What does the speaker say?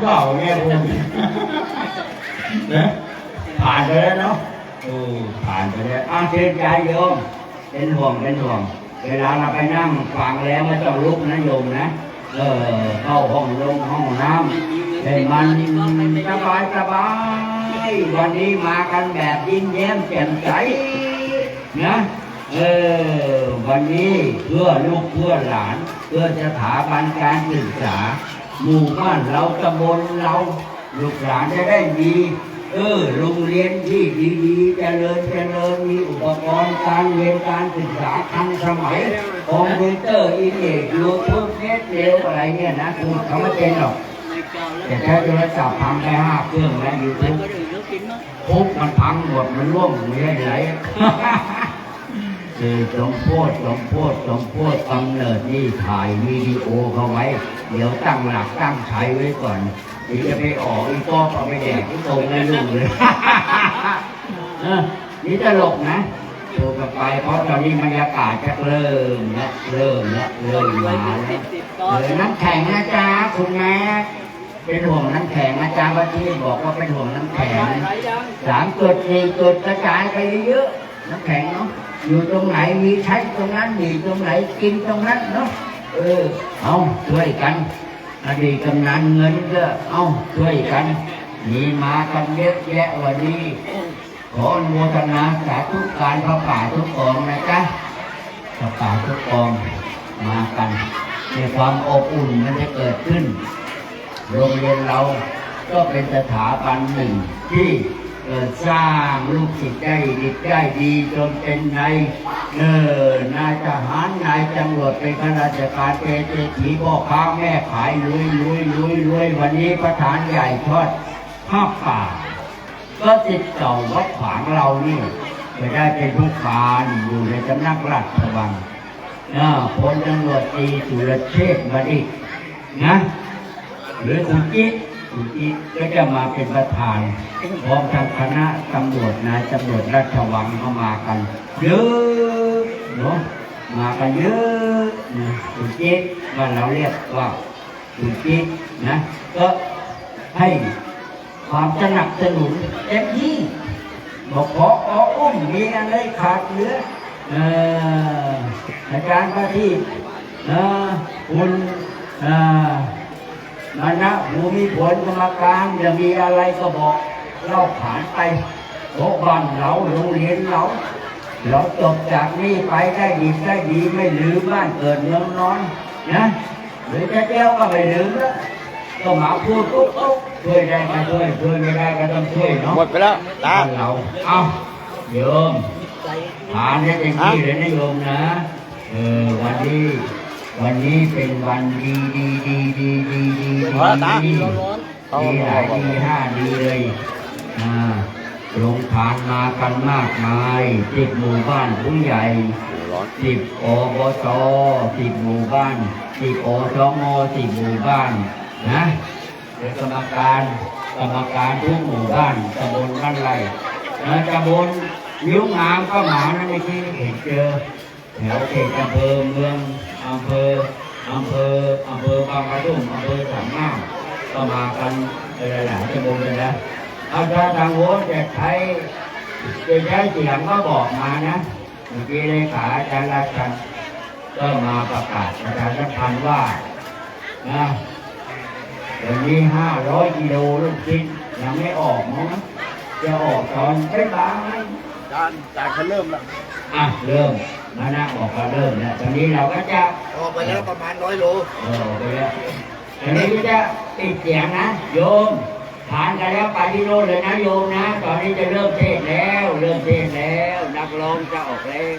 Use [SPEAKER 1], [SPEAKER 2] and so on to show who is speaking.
[SPEAKER 1] เปล่าแม่ผมนะผ่านไปแล้วเนาะโอ้ผ่านไปแล้วอ้าวเชิญใจโยมเป็นห่วงเป็นห่วง เวลาเราไปนั่งฟังแล้วไม่ต้องลุกนะโยมนะ เออเข้าห้องลงห้องน้ำให้มันสบายสบายวันนี้มากันแบบยิ้มแย้มแจ่มใสนะเออวันนี้เพื่อลูกเพื่อหลาน เพื่อสถาบันการศึกษา หมู่บ้านเราตำบลเราลูกหลานจะได้ดีเออโรงเรียนที่ดีๆเจริญเจริญมีอุปกรณ์การเรียนการศึกษาทันสมัยคอมพิวเตอร์อินเทอร์ยูทูบเน็ตเร็วอะไรเนี่ยนะคุณเขาไม่เป็นหรอก แต่ใช้โทรศัพท์พังแค่ห้าเครื่องแล้วยูทูบทุบมันพังหมดมันร่วงไม่ได้ไหล คือสมโพธสมโพธสมโพธกำเนิดนี่ถ่ายวิดีโอเขาไว้ เดี๋ยวตั้งหลักตั้งใช้ไว้ก่อนเดี๋ยวจะไปออกอีกก็เอาไปแดกที่ตรงในลูกเลยนี่ตลกนะดูกันไปเพราะตอนนี้บรรยากาศจะเริ่มแล้วเริ่มแล้วเริ่มมาแล้วเออน้ำแข็งนะจ๊ะคุณแม่เป็นห่วงน้ำแข็งอาจารย์วันที่บอกว่าเป็นห่วงน้ำแข็งสามจุดสี่จุดกระจายไปเยอะ น้ำแข็งเนาะอยู่ตรงไหนมีใช้ตรงนั้นมีตรงไหนกินตรงนั้นเนาะเออเอาช่วยกันอดีตกำนันเงินก็เอาช่วยกันมีมากันเยอะแยะวันนี้ขออนุโมทนาสาธุการพระป่าทุกองนะจ๊ะพระป่าทุกองมากันในความอบอุ่นมันจะเกิดขึ้น โรงเรียนเราก็เป็นสถาบันหนึ่งที่ สร้างลูกศิษย์ได้ดีได้ดีจนเป็นนายเออนายทหารนายตำรวจเป็นข้าราชการเป็นเศรษฐีพ่อค้าแม่ขายรวยรวยรวยรวยวันนี้ประธานใหญ่ทอดผ้าป่า ก็ติดต่อวัดขวางเรานี่ไปได้เป็นผู้การอยู่ในสำนักราชวังอ่าพลตำรวจตีสุรเชษฐ์บัณฑิตนะหรือคุณจิ๊ก คุณจิ๊กก็จะมาเป็นประธานพร้อมทางคณะตำรวจนายตำรวจราชวังก็มากันเยอะเนาะมากันเยอะนะคุณจิ๊กบ้านเราเรียกว่าคุณจิ๊กนะ ก็ให้ความสนับสนุนเต็มที่บอกขอออุ้มมีอะไรขาดเหลือเอ่ออาจารย์ประทีปเอ่อ คุณเอ่อมานะภูมิผลกรรมการจะมีอะไรก็บอกเล่าผ่านไปโต๊ะบ้านเราโรงเรียนเราเราจบจากนี้ไปได้ดีได้ดีไม่ลืมบ้านเกิดเมืองนอนนะหรือจะเจ้าก็ไม่ลืมแล้วก็มาพูดปุ๊บปุ๊บช่วยได้ก็ช่วยช่วยไม่ได้ก็ต้องช่วยเนาะ
[SPEAKER 2] หมดไปแล้วตา
[SPEAKER 1] บ้านเราเอาโยมผ่านได้เต็มที่เลยนะโยมนะเออวันนี้ วันนี้เป็นวันดีดีดีดีดีดีดี
[SPEAKER 2] พอแล้วตา
[SPEAKER 1] ดีดีหลายดีห้าดีเลยอ่าลงทานมากันมากมายสิบหมู่บ้านผู้ใหญ่
[SPEAKER 2] ร้อน
[SPEAKER 1] สิบอบตสิบหมู่บ้านสิบอสมสิบหมู่บ้านนะกรรมการกรรมการทุกหมู่บ้านตำบลบ้านไรนะตำบลยิ้วงามก็มานะเมื่อกี้เห็นเจอ แถวเขตอำเภอเมืองอำเภออำเภออำเภอบางกระทุ่มอำเภอสามงามก็มากันหลายๆตำบลเลยนะเอาถ้าทางโน้นจะใช้จะใช้เสียงก็บอกมานะเมื่อกี้เลขาอาจารย์รัชันก็มาประกาศประชาสัมพันธ์ว่านะเดี๋ยวนี้ห้าร้อยกิโลลูกชิ้นยังไม่ออกมั้งจะออกตอนไม่บาย
[SPEAKER 2] จานจานเขาเริ่มแล้ว
[SPEAKER 1] อะเริ่ม มานะบอกว่าเริ่มแล้วตอนนี้เราก็จะ
[SPEAKER 2] ออกไปแล้วประมาณร้อยโล
[SPEAKER 1] เออไปแล้วตอนนี้ก็จะติดเสียงนะโยมผ่านกันแล้วไปที่โน่นเลยนะโยมนะ ตอนนี้จะเริ่มเทศน์แล้ว เริ่มเทศน์แล้ว นักร้องจะออกแล้ว